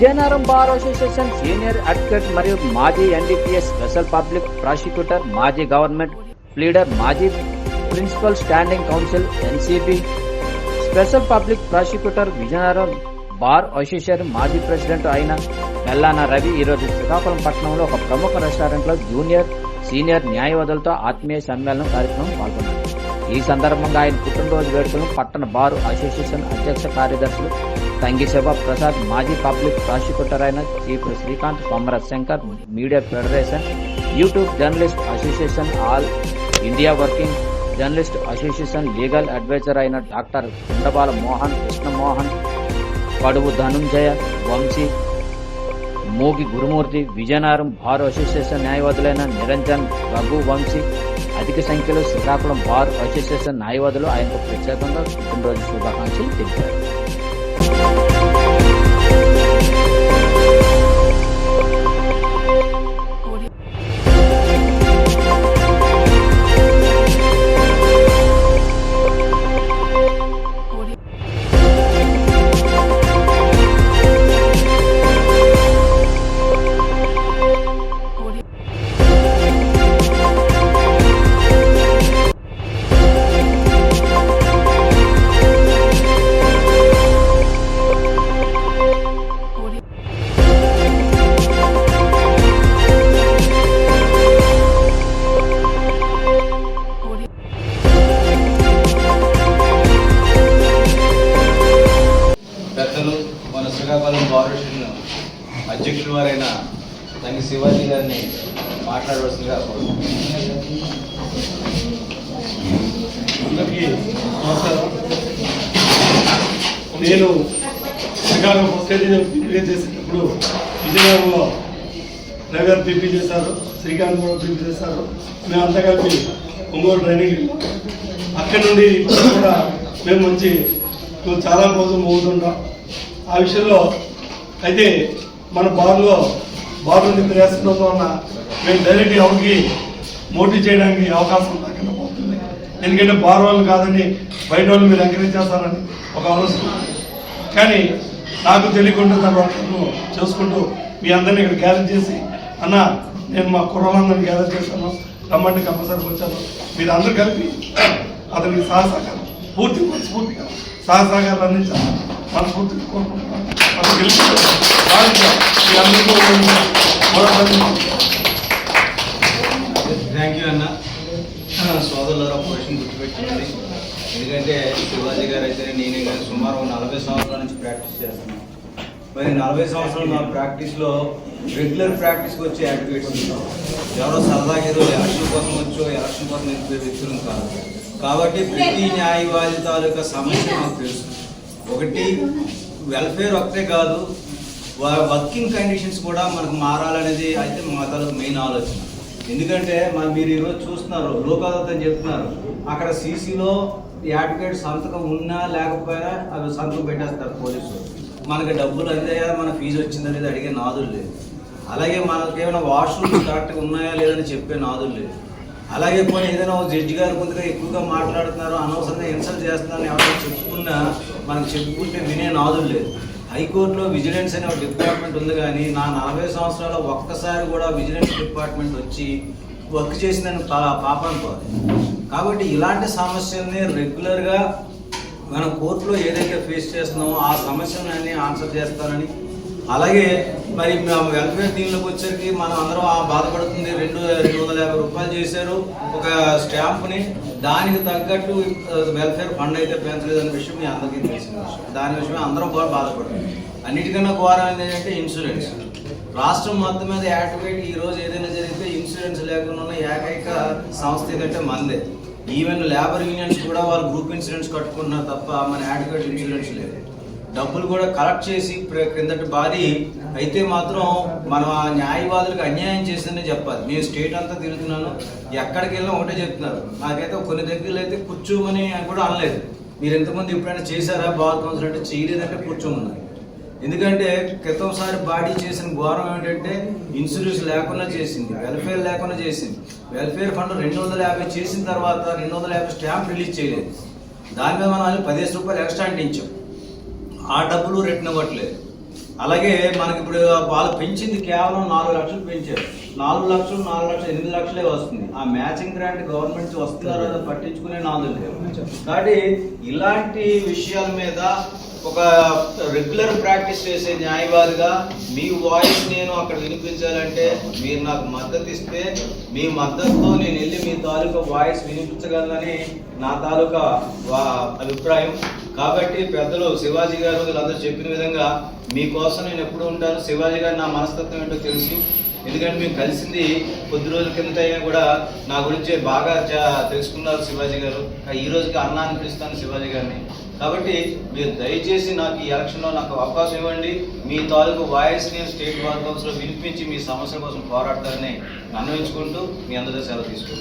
Vizianagaram bar association senior advocate మరియు మాజీ NDPS special public prosecutor మాజీ గవర్నమెంట్ లీడర్ మాజీ principal standing counsel NCB special public prosecutor Vizianagaram bar association మాజీ president అయిన మెల్లాన రవి ఈరోజు శ్రీకాకుళం పట్టణంలో ఒక ప్రముఖ రెస్టారెంట్లో జూనియర్ సీనియర్ న్యాయవాదులతో ఆత్మీయ సమ్మేళనం కార్యక్రమం పాల్గొన్నారు. ఈ సందర్భంగా ఆయన పుట్టినరోజు వేడుకలను పట్టణ బార్ అసోసియేషన్ అధ్యక్ష కార్యదర్శులు తంగిశెబ ప్రసాద్ మాజీ పబ్లిక్ ప్రాసిక్యూటర్ అయిన chief Srikanth Komarath Shankar media federation YouTube journalist association all India working journalist association legal adviser అయిన doctor Kundabala Mohan Krishnamohan Kaduvu Dhanunjaya Vamsi Mogi Gurumurthy Vizianagaram bar association న్యాయవాదులైన Niranjan Raghu Vamsi అధిక సంఖ్యలో Srikakulam bar association న్యాయవాదులు ఆయనకు ప్రత్యేకంగా పుట్టినరోజు శుభాకాంక్షలు తెలిపారు. శ్రీకాకుళం కార్పొరేషన్ అధ్యక్షుడు వారైన తంగి శివాజీ గారిని మాట్లాడవలసిందిగా అందరికీ నమస్కారం నేను శ్రీకాకుళం సొసైటీ పీపీ చేసేటప్పుడు విజయనగరంలో నగర్ పీపీ చేశారు శ్రీకాకుళం కూడా పీపీ చేశారు. మేమంతా కలిపి ఒంగోలు ట్రైనింగ్ అక్కడి నుండి కూడా మేము మంచి చాలా రోజులు మోగుతుంటాం. ఆ విషయంలో అయితే మన బార్లో బార్లో నిద్ర ప్రయాసంతో వలన మేము డైరెక్ట్ ఎవరికి మోటివ్ చేయడానికి అవకాశం లేకుండా పోతుంది. ఎందుకంటే బార్ వాళ్ళు కాదని బయట వాళ్ళు మీరు ఎంకరేజ్ చేస్తారని ఒక ఆలోచన. కానీ నాకు తెలియకుండా తర్వాత చేసుకుంటూ మీ అందరినీ ఇక్కడ గ్యాదర్ చేసి అన్న నేను మా కుర్రలందరినీ గ్యాదర్ చేశాను. రమ్మంటే కంపల్సరీ వచ్చాను. మీరు అందరూ కలిపి అతనికి సహసహకారం పూర్తి స్ఫూర్తిగా సహసహకారాలు అందించాలి. మనస్ఫూర్తిగా కోరుకుంటున్నాను థ్యాంక్ యూ అన్న సోదరులారా క్వశ్చన్ గుర్తుపెట్టుకోండి. ఎందుకంటే శివాజీ గారు అయితే నేనే కానీ సుమారు నలభై సంవత్సరాల నుంచి ప్రాక్టీస్ చేస్తున్నాను. మరి నలభై సంవత్సరాలు నా ప్రాక్టీస్లో రెగ్యులర్ ప్రాక్టీస్కి వచ్చే యాక్టివిటీస్ ఎవరో సరదాగా ఏదో ఎలక్షన్ కోసం వచ్చో ఎలక్షన్ కోసం నిలిపే వ్యక్తులు కాదు. కాబట్టి ప్రతి న్యాయవాది తాలూకా సమస్య నాకు తెలుస్తుంది ఒకటి వెల్ఫేర్ ఒక్కటే కాదు వర్కింగ్ కండిషన్స్ కూడా మనకు మారాలనేది అయితే మా తాలూకు మెయిన్ ఆలోచన. ఎందుకంటే మన మీరు ఈరోజు చూస్తున్నారు లోక్ అదాలత్ అని చెప్తున్నారు అక్కడ సీసీలో యాడ్వకేట్ సంతకం ఉన్నా లేకపోయినా అవి సంతకం పెట్టేస్తారు పోలీసులు. మనకి డబ్బులు అందాయా మన ఫీజు వచ్చిందా లేదా అడిగే నాదులు లేదు అలాగే మనకేమైనా ఏమైనా వాష్రూమ్స్ కరెక్ట్గా ఉన్నాయా లేదని చెప్పే నాదులు లేదు అలాగే పోనీ ఏదైనా ఒక జడ్జి గారు కొద్దిగా ఎక్కువగా మాట్లాడుతున్నారు అనవసరంగా ఇన్సల్ట్ చేస్తున్నారు ఎవరైనా చెప్పుకున్నా మనకు చెప్పుకుంటే వినే నాదులు లేదు. హైకోర్టులో విజిలెన్స్ అనే ఒక డిపార్ట్మెంట్ ఉంది కానీ నా నలభై సంవత్సరాల ఒక్కసారి కూడా విజిలెన్స్ డిపార్ట్మెంట్ వచ్చి వర్క్ చేసిందని పాప పాపం కాబట్టి ఇలాంటి సమస్యల్ని రెగ్యులర్గా మన కోర్టులో ఏదైతే ఫేస్ చేస్తున్నామో ఆ సమస్యలన్నీ ఆన్సర్ చేస్తానని అలాగే మరి వెల్ఫేర్ దీనిలోకి వచ్చేసరికి మనం అందరం ఆ బాధపడుతుంది. రెండు రెండు వందల యాభై రూపాయలు చేశారు. ఒక స్టాంప్ని దానికి తగ్గట్టు వెల్ఫేర్ ఫండ్ అయితే పెంచలేదనే విషయం మీ అందరికీ తెలిసిన విషయం. దాని విషయం అందరం కూడా బాధపడుతుంది. అన్నిటికన్నా ఘోరం ఏంటంటే ఇన్సూరెన్స్ రాష్ట్రం మొత్తం మీద యాక్టివేట్ ఈ రోజు ఏదైనా జరిగితే ఇన్సూరెన్స్ లేకుండా ఉన్న ఏకైక సంస్థ ఏదంటే మందే. ఈవెన్ లేబర్ యూనియన్స్ కూడా వాళ్ళు గ్రూప్ ఇన్సూరెన్స్ కట్టుకున్నారు తప్ప మన యాక్టివేట్ ఇన్సూరెన్స్ లేదు. డబ్బులు కూడా కలెక్ట్ చేసి క్రిందటి భారీ అయితే మాత్రం మనం ఆ న్యాయవాదులకు అన్యాయం చేసిందని చెప్పాలి. నేను స్టేట్ అంతా తిరుగుతున్నాను. ఎక్కడికి వెళ్ళినా ఒకటే చెప్తున్నారు. నాకైతే కొన్ని దగ్గరలో అయితే కూర్చోమని కూడా అనలేదు. మీరు ఎంతమంది ఎప్పుడైనా చేశారా? బార్ కౌన్సిల్ అంటే చేయలేదంటే కూర్చోమన్నారు. ఎందుకంటే క్రితంసారి బాడీ చేసిన ఘోరం ఏంటంటే ఇన్సూరెన్స్ లేకుండా చేసింది వెల్ఫేర్ లేకుండా చేసింది. వెల్ఫేర్ ఫండ్ రెండు వందల యాభై చేసిన తర్వాత రెండు వందల యాభై స్టాంప్ రిలీజ్ చేయలేదు. దాని మీద మనం పదిహేను రూపాయలు ఎక్స్ట్రా అంటించాం. ఆ డబ్బులు రిటర్న్ ఇవ్వట్లేదు. అలాగే మనకి ఇప్పుడు వాళ్ళు పెంచింది కేవలం నాలుగు లక్షలు పెంచారు. నాలుగు లక్షలు నాలుగు లక్షలు ఎనిమిది లక్షలే వస్తుంది. ఆ మ్యాచింగ్ గ్రాంట్ గవర్నమెంట్ నుంచి వస్తున్నారో లేదో పట్టించుకునే నాలుగు లేవు కాబట్టి ఇలాంటి విషయాల మీద ఒక రెగ్యులర్ ప్రాక్టీస్ చేసే న్యాయవాదిగా మీ వాయిస్ నేను అక్కడ వినిపించాలంటే మీరు నాకు మద్దతు ఇస్తే మీ మద్దతుతో నేను వెళ్ళి మీ తాలూకా వాయిస్ వినిపించగలనని నా తాలూకా వా- అభిప్రాయం. కాబట్టి పెద్దలు శివాజీ గారు వీళ్ళందరూ చెప్పిన విధంగా మీకోసం నేను ఎప్పుడు ఉంటాను. శివాజీ గారు నా మనస్తత్వం ఏంటో తెలుసు. ఎందుకంటే మేము కలిసింది కొద్ది రోజుల కిందట అయినా కూడా నా గురించి బాగా తెలుసుకున్నారు శివాజీ గారు. ఈ రోజుకి అన్నా అని పిలుస్తాను శివాజీ గారిని. కాబట్టి మీరు దయచేసి నాకు ఈ ఎలక్షన్లో నాకు అవకాశం ఇవ్వండి. మీ తాలూకు వాయిస్ నేను స్టేట్ బార్ కౌన్సిల్లో వినిపించి మీ సమస్యల కోసం పోరాడతారని అన్వయించుకుంటూ మీ అందరూ సెలవు తీసుకుంటాను